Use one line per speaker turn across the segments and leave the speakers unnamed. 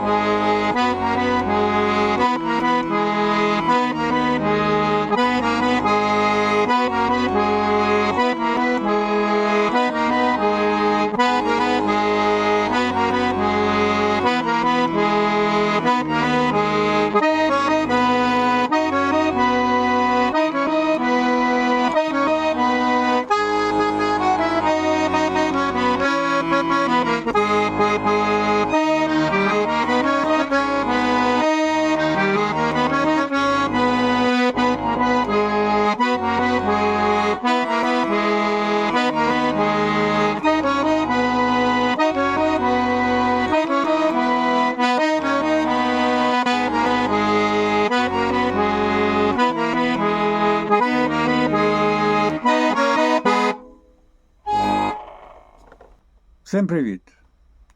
Bye. Всім привіт!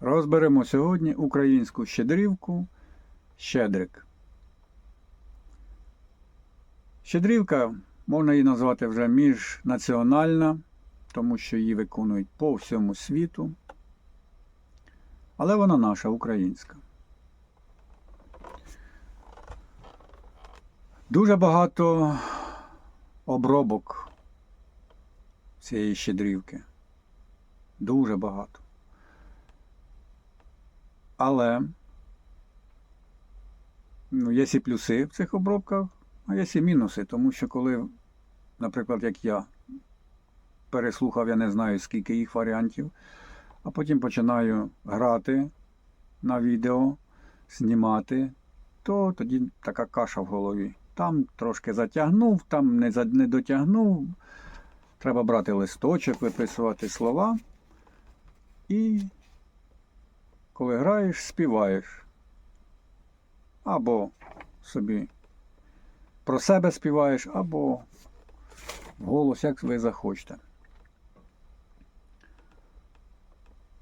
Розберемо сьогодні українську щедрівку Щедрик. Щедрівка, можна її назвати вже міжнаціональна, тому що її виконують по всьому світу. Але вона наша українська. Дуже багато обробок цієї щедрівки. Дуже багато. Але ну, є і плюси в цих обробках, а є і мінуси, тому що коли, наприклад, як я переслухав, я не знаю, скільки їх варіантів, а потім починаю грати на відео, знімати, то тоді така каша в голові. Там трошки затягнув, там не, не дотягнув. Треба брати листочок, виписувати слова. І коли граєш, співаєш. Або собі про себе співаєш, або голос, як ви захочете.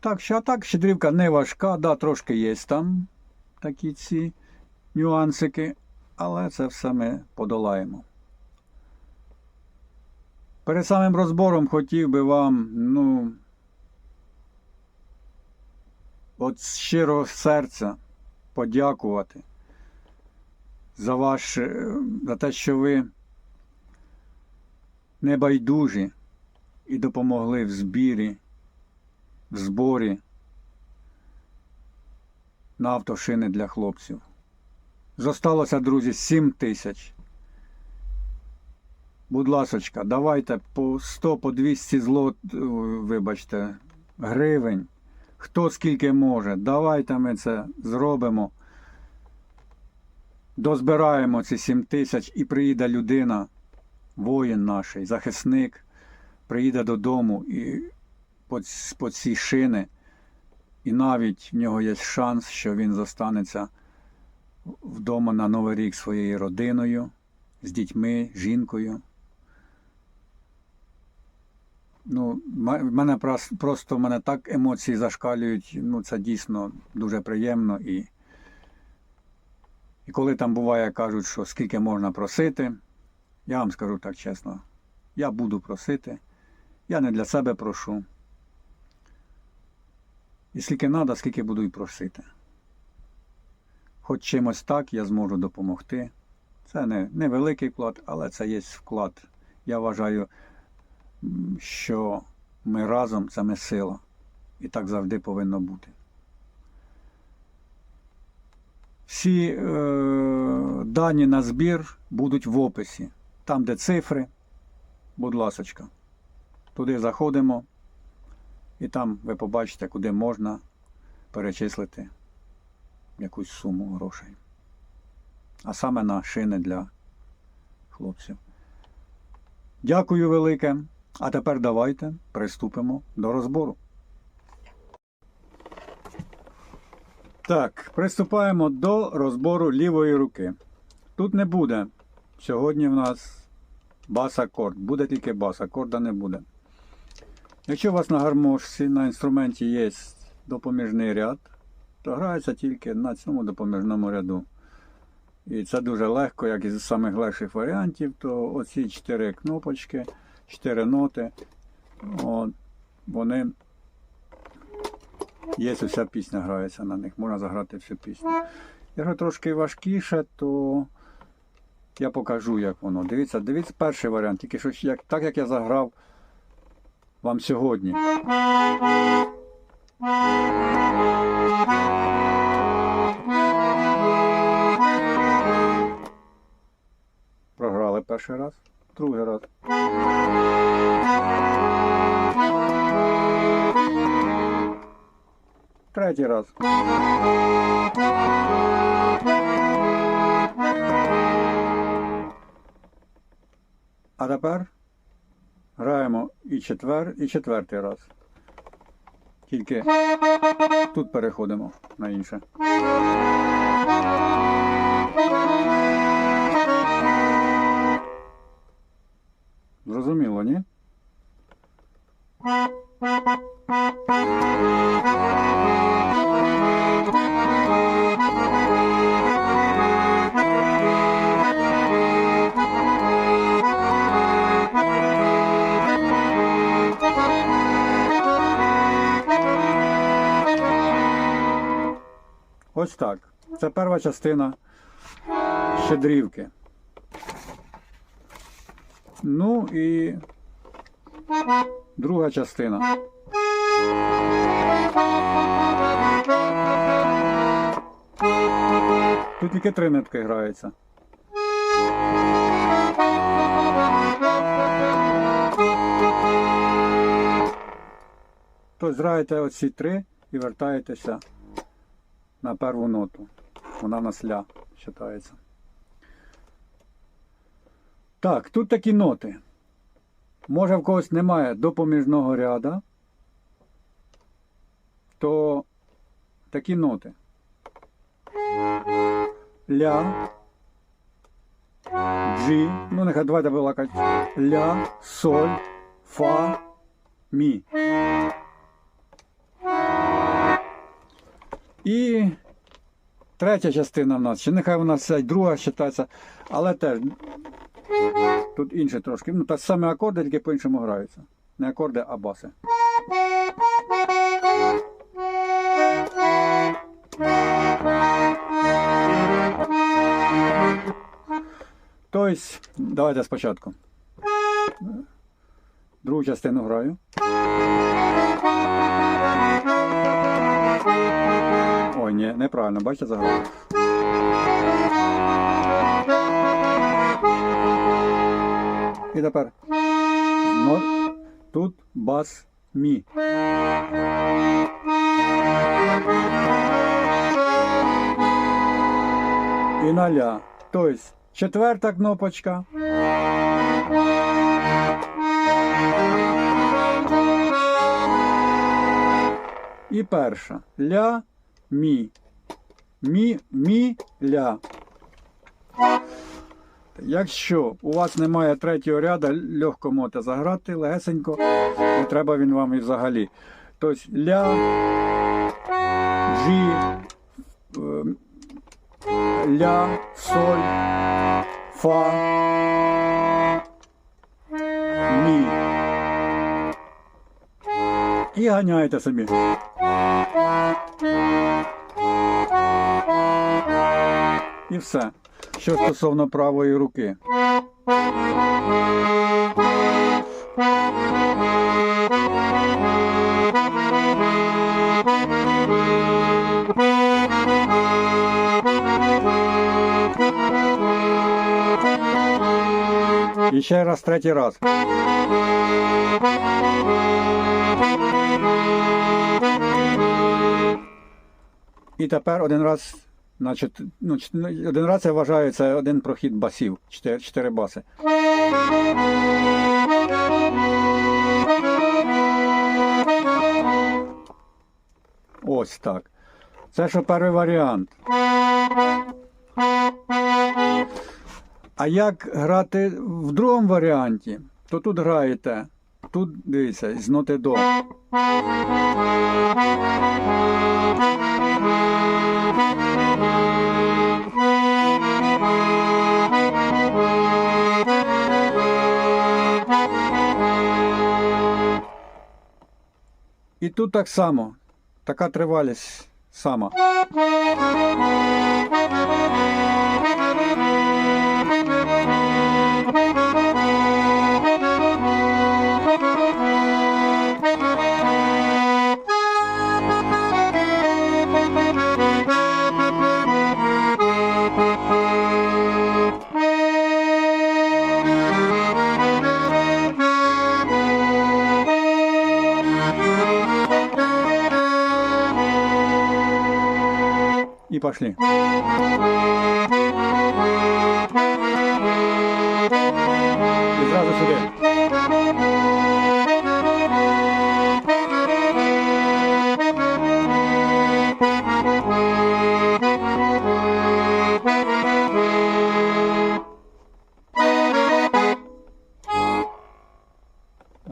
Так що а так, щедрівка не важка, да, трошки є там такі ці нюансики, але це все ми подолаємо. Перед самим розбором хотів би вам, ну, от з щирого серця подякувати за ваш, е, за те, що ви небайдужі і допомогли в збірі, в зборі на автошини для хлопців. Зосталося, друзі, 7 тисяч. Будь ласочка, давайте по 100, по 200 злот, е, вибачте, гривень. Хто скільки може, давайте ми це зробимо. Дозбираємо ці 7 тисяч і приїде людина, воїн наш, захисник, приїде додому і по, по ці шини. І навіть в нього є шанс, що він зостанеться вдома на Новий рік своєю родиною, з дітьми, жінкою. Ну, мене просто мене так емоції зашкалюють. Ну, це дійсно дуже приємно. І, і коли там буває, кажуть, що скільки можна просити, я вам скажу так чесно, я буду просити. Я не для себе прошу. І скільки треба, скільки буду і просити. Хоч чимось так я зможу допомогти. Це не невеликий вклад, але це є вклад. Я вважаю, що ми разом це ми сила. І так завжди повинно бути. Всі е, дані на збір будуть в описі. Там, де цифри, будь ласочка. Туди заходимо, і там ви побачите, куди можна перечислити якусь суму грошей. А саме на шини для хлопців. Дякую велике. А тепер давайте приступимо до розбору. Так, приступаємо до розбору лівої руки. Тут не буде. Сьогодні в нас бас-акорд. Буде тільки бас, акорда не буде. Якщо у вас на гармошці на інструменті є допоміжний ряд, то грається тільки на цьому допоміжному ряду. І це дуже легко, як із самих легших варіантів, то оці чотири кнопочки, чотири ноти, от, вони Є вся пісня грається на них, можна заграти всю пісню. Якщо трошки важкіше, то я покажу, як воно. Дивіться, дивіться перший варіант, тільки що як, так як я заграв вам сьогодні. Програли перший раз, другий раз. Третій раз. А тепер граємо і четвер, і четвертий раз. Тільки тут переходимо на інше. Зрозуміло, ні? Ось так. Це перша частина щедрівки. Ну і друга частина. Тут тільки три нитки граються. Тобто зграєте оці три і вертаєтеся на перву ноту. Вона в нас ля вважається. Так, тут такі ноти. Може в когось немає допоміжного ряда, то такі ноти. Ля, джі, ну нехай давайте балакать. Ля, соль, фа, мі. І третя частина в нас, ще нехай вона й друга вважається, але теж тут інше трошки. Ну, та саме акорди, тільки по-іншому граються. Не акорди, а баси. Тобто, давайте спочатку. Другу частину граю. Ой, ні, неправильно, бачите, заграв. І тепер тут бас мі. І на ля. Тобто четверта кнопочка. І перша. Ля, мі. Мі, мі, ля. Якщо у вас немає третього ряду, легко можете заграти, легесенько, не треба він вам і взагалі. Тобто ля, жі, е, ля, соль, фа, мі. І ганяєте собі. І все. Що стосовно правої руки. І ще раз, третій раз. І тепер один раз, значить, ну, один раз я вважаю, це один прохід басів, чотири, чотири баси. Ось так. Це що перший варіант. А як грати в другому варіанті, то тут граєте. Тут дивіться, з ноти до. І тут так само. така тривалість сама. І пошли. І зразу сюди.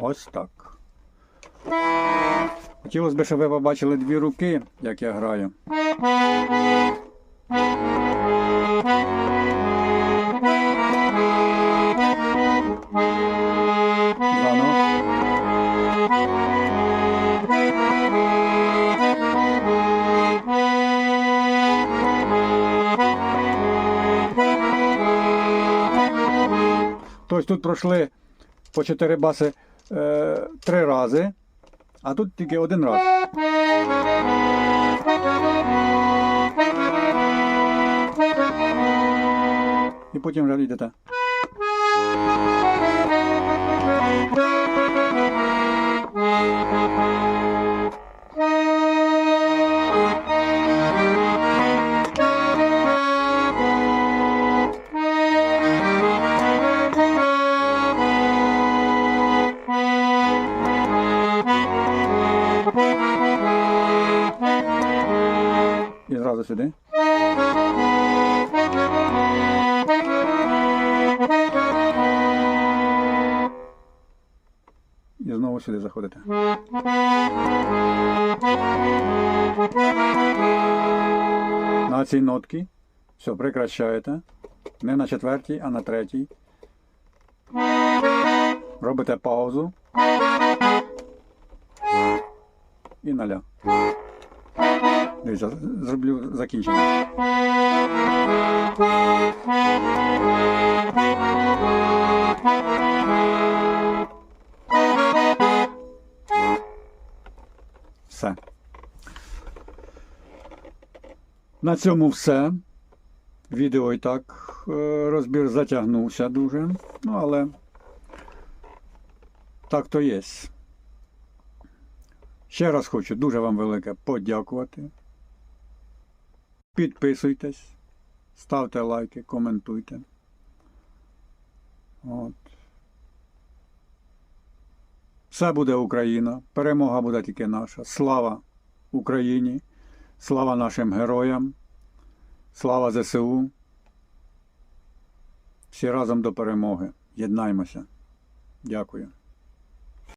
Ось так. Хотілося б, щоб ви побачили дві руки, як я граю. Тобто тут пройшли по чотири баси е, три рази, а тут тільки один раз. Потім вже йдете. Сюди заходите. На цій нотці все прекращаєте. Не на четвертій, а на третій. Робите паузу. І наля. Дивіться, зроблю закінчення. На цьому все. Відео і так е, розбір затягнувся дуже. Ну, але так то є. Ще раз хочу дуже вам велике подякувати. Підписуйтесь, ставте лайки, коментуйте. От. Все буде Україна, перемога буде тільки наша. Слава Україні, слава нашим героям, слава ЗСУ. Всі разом до перемоги. Єднаймося. Дякую.